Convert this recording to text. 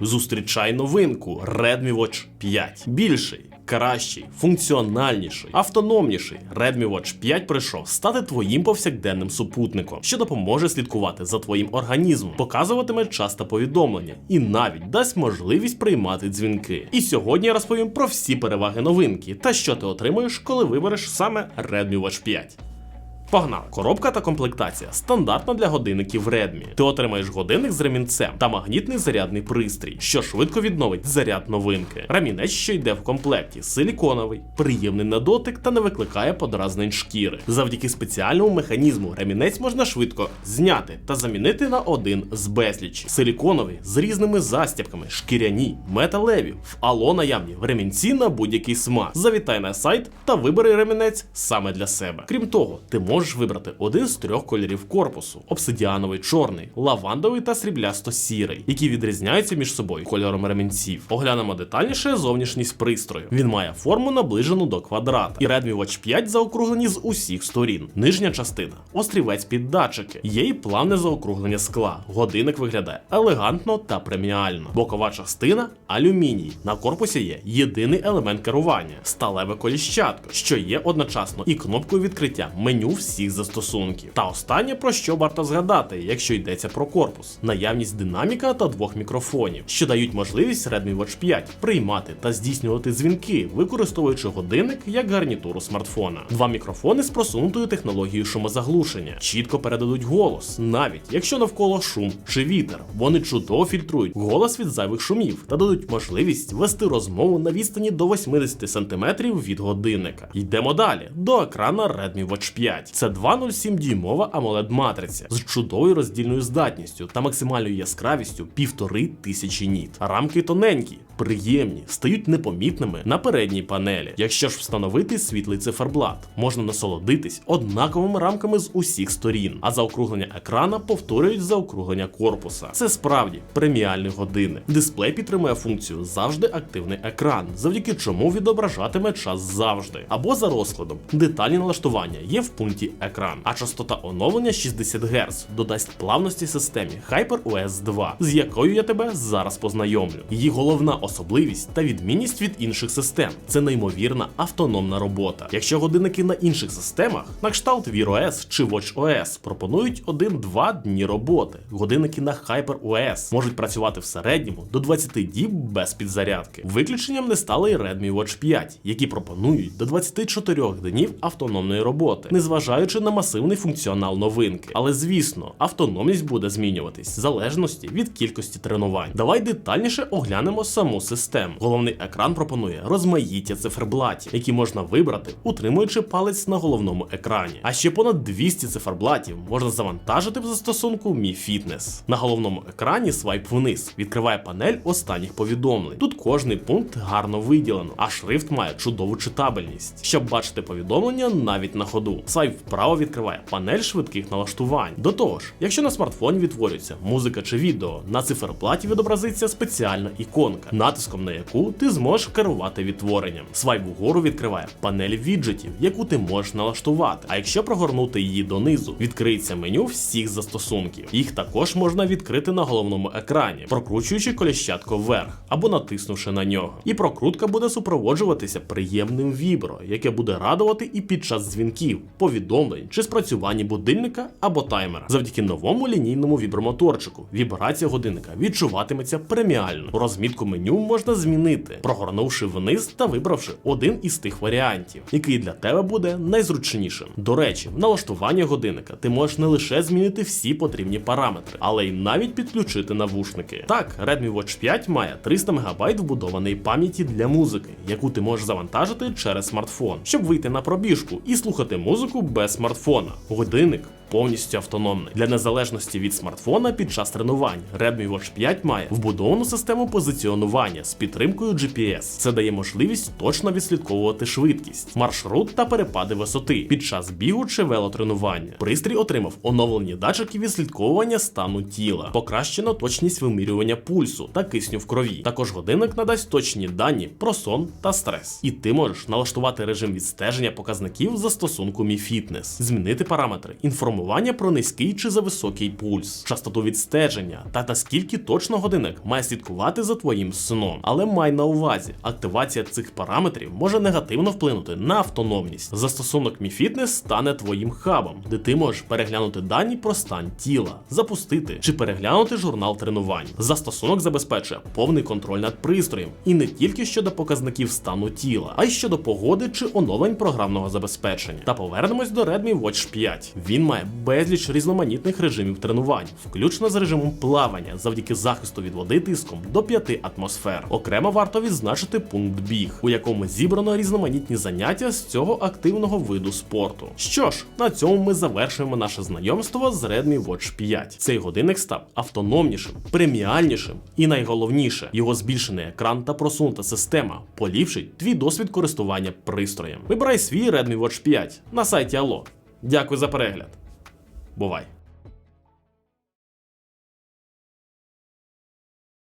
Зустрічай новинку Redmi Watch 5. Більший, кращий, функціональніший, автономніший. Redmi Watch 5 прийшов стати твоїм повсякденним супутником, що допоможе слідкувати за твоїм організмом, показуватиме час та повідомлення і навіть дасть можливість приймати дзвінки. І сьогодні я розповім про всі переваги новинки та що ти отримуєш, коли вибереш саме Redmi Watch 5. Погнали. Коробка та комплектація стандартна для годинників Redmi. Ти отримаєш годинник з ремінцем та магнітний зарядний пристрій, що швидко відновить заряд новинки. Ремінець, що йде в комплекті, силіконовий, приємний на дотик та не викликає подразнень шкіри. Завдяки спеціальному механізму ремінець можна швидко зняти та замінити на один з безлічі. Силіконовий з різними застібками, шкіряні, металеві, в ало наявні в ремінці на будь-який смак. Завітай на сайт та вибери ремінець саме для себе. Крім того, ти можеш вибрати один з трьох кольорів корпусу: обсидіановий чорний, лавандовий та сріблясто-сірий, які відрізняються між собою кольором ремінців. Оглянемо детальніше зовнішність пристрою. Він має форму наближену до квадрата, і Redmi Watch 5 заокруглені з усіх сторін. Нижня частина острівець під датчики. Є і плавне заокруглення скла. Годинник виглядає елегантно та преміально. Бокова частина алюміній. На корпусі є єдиний елемент керування сталеве коліщатко, що є одночасно і кнопкою відкриття меню всіх застосунків. Та останнє про що варто згадати, якщо йдеться про корпус: наявність динаміка та двох мікрофонів, що дають можливість Redmi Watch 5 приймати та здійснювати дзвінки, використовуючи годинник як гарнітуру смартфона. Два мікрофони з просунутою технологією шумозаглушення чітко передадуть голос, навіть якщо навколо шум чи вітер. Вони чудово фільтрують голос від зайвих шумів та дадуть можливість вести розмову на відстані до 80 см від годинника. Йдемо далі до екрана Redmi Watch 5. Це 2,07 дюймова amoled матриця з чудовою роздільною здатністю та максимальною яскравістю півтори тисячі ніт. Рамки тоненькі, приємні, стають непомітними на передній панелі. Якщо ж встановити світлий циферблат, можна насолодитись однаковими рамками з усіх сторін, а заокруглення екрана повторюють заокруглення корпуса. Це справді преміальний годинник. Дисплей підтримує функцію завжди активний екран, завдяки чому відображатиме час завжди. Або за розкладом. Детальні налаштування є в пункті екран, а частота оновлення 60 Гц додасть плавності системі HyperOS 2, з якою я тебе зараз познайомлю. Її головна особливість та відмінність від інших систем це неймовірна автономна робота. Якщо годинники на інших системах, на кшталт Wear OS чи WatchOS, пропонують 1-2 дні роботи. Годинники на HyperOS можуть працювати в середньому до 20 діб без підзарядки. Виключенням не стали й Redmi Watch 5, які пропонують до 24 днів автономної роботи, незважаючи на масивний функціонал новинки. Але звісно, автономність буде змінюватись в залежності від кількості тренувань. Давай детальніше оглянемо саму систему. Головний екран пропонує розмаїття циферблатів, які можна вибрати, утримуючи палець на головному екрані. А ще понад 200 циферблатів можна завантажити в застосунку Mi Fitness. На головному екрані свайп вниз відкриває панель останніх повідомлень. Тут кожний пункт гарно виділено, а шрифт має чудову читабельність, щоб бачити повідомлення навіть на ходу. Свайп вправо відкриває панель швидких налаштувань. До того ж, якщо на смартфоні відтворюється музика чи відео, на циферблаті відобразиться спеціальна іконка, натиском на яку ти зможеш керувати відтворенням. Свайп вгору відкриває панель віджитів, яку ти можеш налаштувати. А якщо прогорнути її донизу, відкриється меню всіх застосунків. Їх також можна відкрити на головному екрані, прокручуючи коліщатко вверх або натиснувши на нього. І прокрутка буде супроводжуватися приємним вібро, яке буде радувати і під час дзвінків, повідомлень чи спрацювання будильника або таймера. Завдяки новому лінійному вібромоторчику. Вібрація годинника відчуватиметься преміально. Розмітку меню можна змінити, прогорнувши вниз та вибравши один із тих варіантів, який для тебе буде найзручнішим. До речі, в налаштуванні годинника ти можеш не лише змінити всі потрібні параметри, але й навіть підключити навушники. Так, Redmi Watch 5 має 300 МБ вбудованої пам'яті для музики, яку ти можеш завантажити через смартфон, щоб вийти на пробіжку і слухати музику без смартфона. Годинник повністю автономний. Для незалежності від смартфона під час тренувань Redmi Watch 5 має вбудовану систему позиціонування з підтримкою GPS. Це дає можливість точно відслідковувати швидкість, маршрут та перепади висоти під час бігу чи велотренування. Пристрій отримав оновлені датчики відслідковування стану тіла, покращено точність вимірювання пульсу та кисню в крові. Також годинник надасть точні дані про сон та стрес. І ти можеш налаштувати режим відстеження показників застосунку Mi Fitness, змінити параметри інформації інформування про низький чи зависокий пульс, частоту відстеження та наскільки точно годинник має слідкувати за твоїм сном. Але май на увазі, активація цих параметрів може негативно вплинути на автономність. Застосунок MiFitness стане твоїм хабом, де ти можеш переглянути дані про стан тіла, запустити чи переглянути журнал тренувань. Застосунок забезпечує повний контроль над пристроєм і не тільки щодо показників стану тіла, а й щодо погоди чи оновлень програмного забезпечення. Та повернемось до Redmi Watch 5. Він має безліч різноманітних режимів тренувань, включно з режимом плавання завдяки захисту від води тиском до 5 атмосфер. Окремо варто відзначити пункт біг, у якому зібрано різноманітні заняття з цього активного виду спорту. Що ж, на цьому ми завершуємо наше знайомство з Redmi Watch 5. Цей годинник став автономнішим, преміальнішим і найголовніше, його збільшений екран та просунута система поліпшить твій досвід користування пристроєм. Вибирай свій Redmi Watch 5 на сайті Allo. Дякую за перегляд. Bovai.